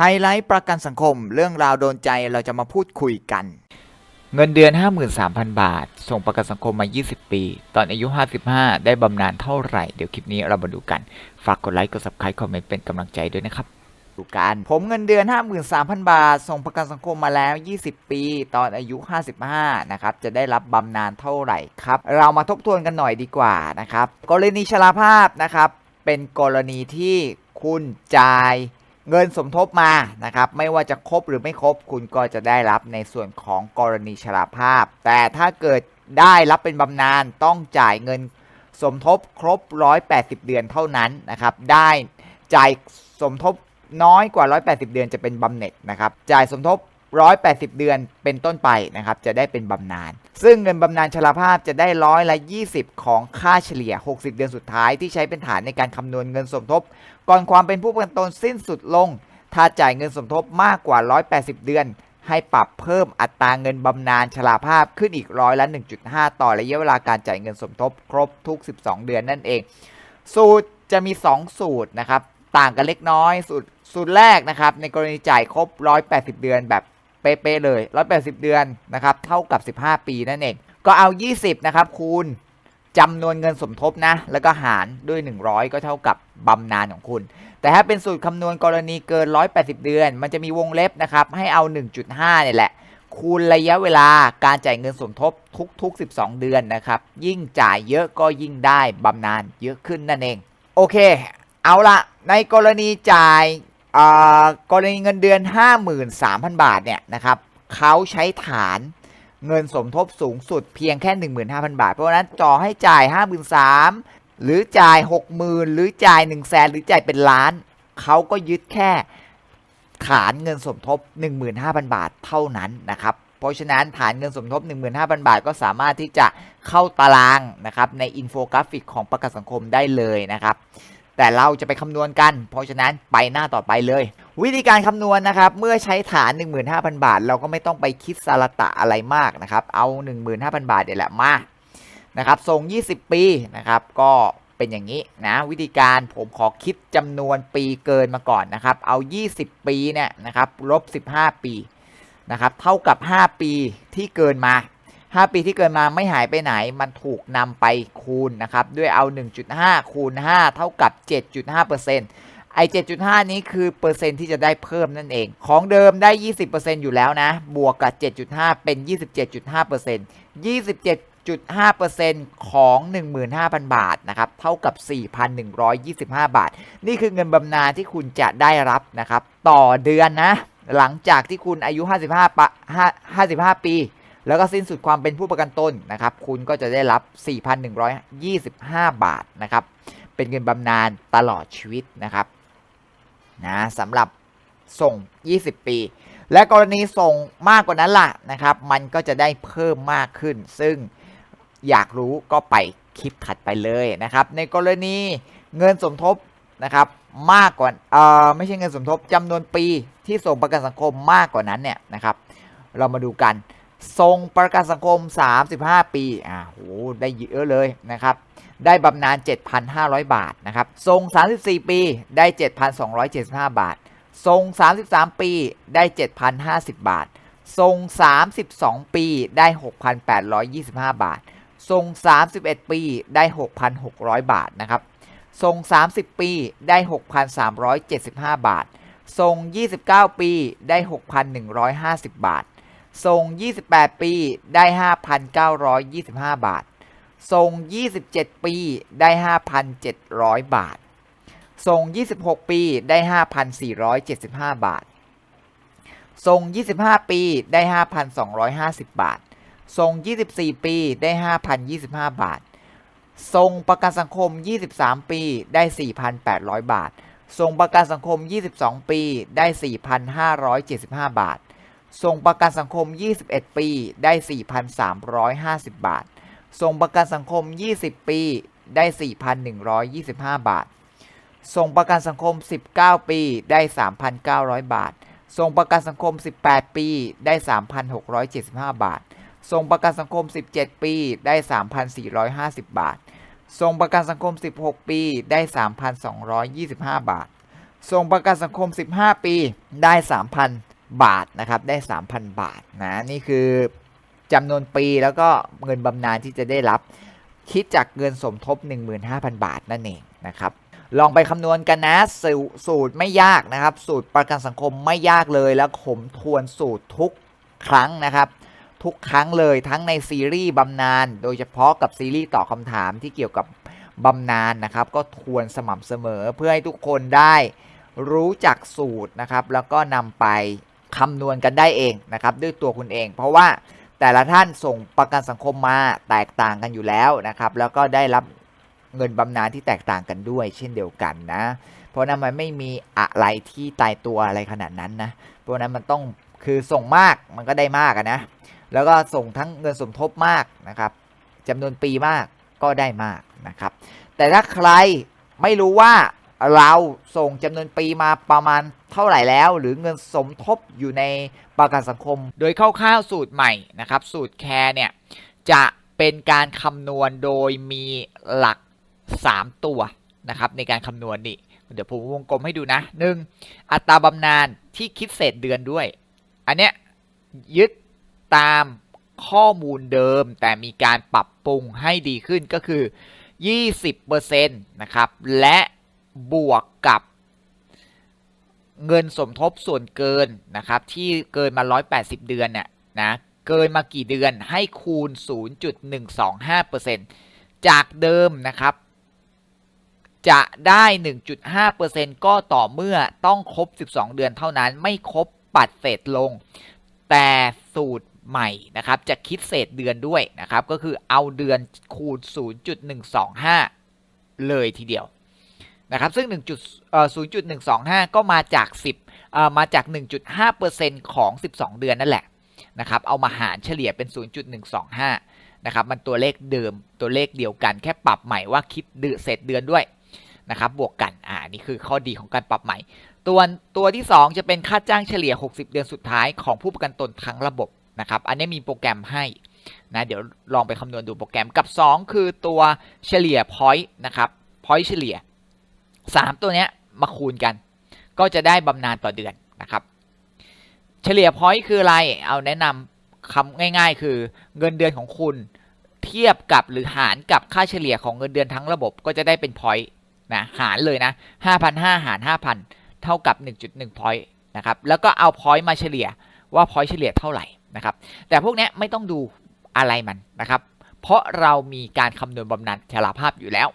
ไฮไลท์ประกันสังคม เรื่องราวโดนใจเราจะมาพูดคุยกัน เงินเดือน 53,000 บาท ส่งประกันสังคมมา 20 ปี ตอนอายุ 55 ได้บำนาญเท่าไหร่ เดี๋ยวคลิปนี้เรามาดูกัน ฝากกดไลค์ กด subscribe คอมเมนต์เป็นกำลังใจด้วยนะครับดูกันผมเงินเดือน 53,000 บาท ส่งประกันสังคมมาแล้ว 20 ปี ตอนอายุ 55 นะครับ จะได้รับบำนาญเท่าไหร่ครับ เรามาทบทวนกันหน่อยดีกว่านะครับ กรณีชราภาพนะครับ เป็นกรณีที่คุณจ่าย เงินสมทบมานะครับไม่ว่าจะครบหรือไม่ครบคุณก็จะได้รับในส่วนของกรณีชราภาพ แต่ถ้าเกิดได้รับเป็นบำนาญต้องจ่ายเงินสมทบครบ 180 เดือนเท่านั้นนะครับ ได้จ่ายสมทบน้อยกว่า 180 เดือนจะเป็นบำเหน็จนะครับ จ่ายสมทบ 180 เดือนเป็นต้นไปนะครับ จะได้เป็นบำนาญ ซึ่งเงินบำนาญชราภาพจะได้ร้อยละ 20 ของค่าเฉลี่ย 60 เดือนสุดท้ายที่ใช้เป็นฐานในการคำนวณเงินสมทบ ก่อนความเป็นผู้ประกันตนสิ้นสุดลง ถ้าจ่ายเงินสมทบมากกว่า 180 เดือน ให้ปรับเพิ่มอัตราเงินบำนาญชราภาพขึ้นอีกร้อยละ 1.5 ต่อระยะเวลาการจ่ายเงินสมทบ ครบทุก 12 เดือนนั่นเอง สูตรจะมี 2 สูตรนะครับ ต่างกันเล็กน้อย สูตรสูตรแรกนะครับในกรณีจ่ายครบ 180 เดือนแบบ ป๊ะๆเลย 180 เดือนนะครับ เท่ากับ 15 ปีนั่นเอง ก็เอา 20 นะครับ คูณจำนวนเงินสมทบนะ แล้วก็หารด้วย 100 ก็เท่ากับบำนาญของคุณ แต่ถ้าเป็นสูตรคำนวณกรณีเกิน 180 เดือน มันจะมีวงเล็บนะครับ ให้เอา 1.5เนี่ยแหละ คูณระยะเวลาการจ่ายเงินสมทบทุก ๆ 12 เดือนนะครับ ยิ่งจ่ายเยอะก็ยิ่งได้บำนาญเยอะขึ้นนั่นเอง โอเค เอาละในกรณีจ่าย กรณีเงินเดือน 53,000 บาทเนี่ยนะครับเขาใช้ฐานเงินสมทบสูงสุดเพียงแค่ 15,000 บาท เพราะฉะนั้นจ่อให้จ่าย 53,000 หรือจ่าย 60,000 หรือจ่าย 1 0 0 0 0แสนหรือจ่ายเป็นล้าน เขาก็ยึดแค่ฐานเงินสมทบ 15,000 บาทเท่านั้นนะครับ เพราะฉะนั้นฐานเงินสมทบ 15,000 บาท ก็สามารถที่จะเข้าตารางนะครับในอินโฟกราฟิกของประกันสังคมได้เลยนะครับ แต่เราจะไปคำนวณกัน เพราะฉะนั้นไปหน้าต่อไปเลย วิธีการคำนวณนะครับ เมื่อใช้ฐาน 15,000 บาท เราก็ไม่ต้องไปคิดสารตะอะไรมากนะครับ เอา 15,000 บาทเดี๋ยวแหละมานะครับส่ง20 ปีนะครับ ก็เป็นอย่างนี้นะ วิธีการผมขอคิดจำนวนปีเกินมาก่อนนะครับ เอา 20 ปีเนี่ยนะครับลบ 15 ปีนะครับ เท่ากับ 5 ปีที่เกินมา 5 ปีที่เกินมาไม่หายไปไหน มันถูกนำไปคูณนะครับ ด้วยเอา 1.5 คูณ 5 เท่ากับ 7.5%ไอ้7.5 นี้คือเปอร์เซ็นต์ที่จะได้เพิ่มนั่นเอง ของเดิมได้ 20%อยู่แล้วนะ บวกกับ 7.5 เป็น 27.5% 27.5%ของ 15,000 บาทนะครับ เท่ากับ 4,125 บาท นี่คือเงินบำนาญที่คุณจะได้รับนะครับ ต่อเดือนนะ หลังจากที่คุณอายุ 55ปะ55 ปี แล้วก็สิ้นสุดความเป็นผู้ประกันตนนะครับ คุณก็จะได้รับ 4,125 บาทนะครับ เป็นเงินบำนาญตลอดชีวิตนะครับนะสำหรับส่ง 20 ปี และกรณีส่งมากกว่านั้นล่ะนะครับ มันก็จะได้เพิ่มมากขึ้น ซึ่งอยากรู้ก็ไปคลิปถัดไปเลยนะครับ ในกรณีเงินสมทบนะครับมากกว่าเออไม่ใช่เงินสมทบจำนวนปีที่ส่งประกันสังคมมากกว่านั้นเนี่ยนะครับ เรามาดูกัน ทรงประกันสังคม 35 ปี อ่าโห ได้เยอะเลยนะครับ ได้บำนาญ 7,500 บาทนะครับ ทรง 34 ปี ได้ 7,275 บาท ทรง 33 ปี ได้ 7,050 บาท ทรง 32 ปี ได้ 6,825 บาท ทรง 31 ปี ได้ 6,600 บาทนะครับ ทรง 30 ปี ได้ 6,375 บาท ทรง 29 ปี ได้ 6,150 บาท ทรง 28 ปี ได้ 5,925 บาท ทรง 27 ปี ได้ 5,700 บาท ทรง 26 ปี ได้ 5,475 บาท ทรง 25 ปี ได้ 5,250 บาท ทรง 24 ปี ได้ 5,025 บาท ทรงประกันสังคม 23 ปี ได้ 4,800 บาท ทรงประกันสังคม 22 ปี ได้ 4,575 บาท ทรงประกันสังคม 21 ปี ได้ 4,350 บาททรงประกันสังคม 20 ปี ได้ 4,125 บาททรงประกันสังคม 19 ปี ได้ 3,900 บาททรงประกันสังคม 18 ปี ได้ 3,675 บาททรงประกันสังคม 17 ปี ได้ 3,450 บาททรงประกันสังคม 16 ปี ได้ 3,225 บาท ส่งประกันสังคม 15 ปี ได้ 3,000 บาทนะครับได้ 3,000 บาทนะนี่คือจำนวนปีแล้วก็เงินบำนาญที่จะได้รับ คิดจากเงินสมทบ 15,000 บาทนั่นเองนะครับลองไปคำนวณกันนะสสูตรไม่ยากนะครับ สูตรประกันสังคมไม่ยากเลยแล้วผมทวนสูตรทุกครั้งนะครับ ทุกครั้งเลยทั้งในซีรีส์บำนาญโดยเฉพาะกับซีรีส์ตอบคำถามที่เกี่ยวกับบำนาญนะครับ ก็ทวนสม่ำเสมอเพื่อให้ทุกคนได้รู้จักสูตรนะครับ แล้วก็นำไป คำนวณกันได้เองนะครับด้วยตัวคุณเอง เพราะว่าแต่ละท่านส่งประกันสังคมมาแตกต่างกันอยู่แล้วนะครับ แล้วก็ได้รับเงินบำนาญที่แตกต่างกันด้วย เช่นเดียวกันนะ เพราะนั้นมันไม่มีอะไรที่ตายตัวอะไรขนาดนั้นนะเพราะนั้นมันต้องคือส่งมากมันก็ได้มากนะ แล้วก็ส่งทั้งเงินสมทบมากนะครับจำนวนปีมากก็ได้มากนะครับ แต่ถ้าใครไม่รู้ว่า เราส่งจำนวนปีมาประมาณเท่าไหร่แล้ว หรือเงินสมทบอยู่ในประกันสังคม โดยคร่าวๆสูตรใหม่นะครับ สูตรแคร์เนี่ย จะเป็นการคำนวณโดยมีหลัก 3 ตัวนะครับ ในการคำนวณนี่เดี๋ยวผมวงกลมให้ดูนะ 1. อัตราบำนาญที่คิดเศษเดือนด้วย อันเนี้ยยึดตามข้อมูลเดิม แต่มีการปรับปรุงให้ดีขึ้นก็คือ 20%นะครับ และ บวกกับเงินสมทบส่วนเกินนะครับ ที่เกินมา 180 เดือนเนี่ยนะเกินมากี่เดือนให้คูณ 0.125%จากเดิมนะครับ จะได้ 1.5%ก็ต่อเมื่อต้องครบ 12 เดือนเท่านั้นไม่ครบปัดเศษลง แต่สูตรใหม่นะครับจะคิดเศษเดือนด้วยนะครับ ก็คือเอาเดือนคูณ 0.125 เลยทีเดียว นะครับซึ่ง1จุดเอ่อ0.125ก็มาจาก 10เอ่อมาจาก 1.5%ของ 12 เดือนนั่นแหละนะครับเอามาหารเฉลี่ยเป็น 0.125นะครับมันตัวเลขเดิมตัวเลขเดียวกัน แค่ปรับใหม่ว่าคิดเดือนเศษเดือนด้วยนะครับบวกกันอ่านี่คือข้อดีของการปรับใหม่ตัวตัวที่ 2 จะเป็นค่าจ้างเฉลี่ย 60 เดือนสุดท้ายของผู้ประกันตนทั้งระบบนะครับอันนี้มีโปรแกรมให้นะเดี๋ยวลองไปคำนวณดูโปรแกรมกับ 2 คือตัวเฉลี่ย point นะครับ point เฉลี่ย 3 ตัวเนี้ยมาคูณกัน ก็จะได้บำนาญต่อเดือนนะครับ เฉลี่ย point คืออะไร เอาแนะนำคำง่าย ๆ คือเงินเดือนของคุณเทียบกับหรือหารกับค่าเฉลี่ยของเงินเดือนทั้งระบบก็จะได้เป็น point นะหารเลยนะ5,500หาร 5,000 เท่ากับ 1.1 point นะครับแล้วก็เอา point มาเฉลี่ยว่า point เฉลี่ยเท่าไหร่นะครับแต่พวกนี้ไม่ต้องดูอะไรมันนะครับเพราะเรามีการคำนวณบำนาญชราภาพอยู่แล้ว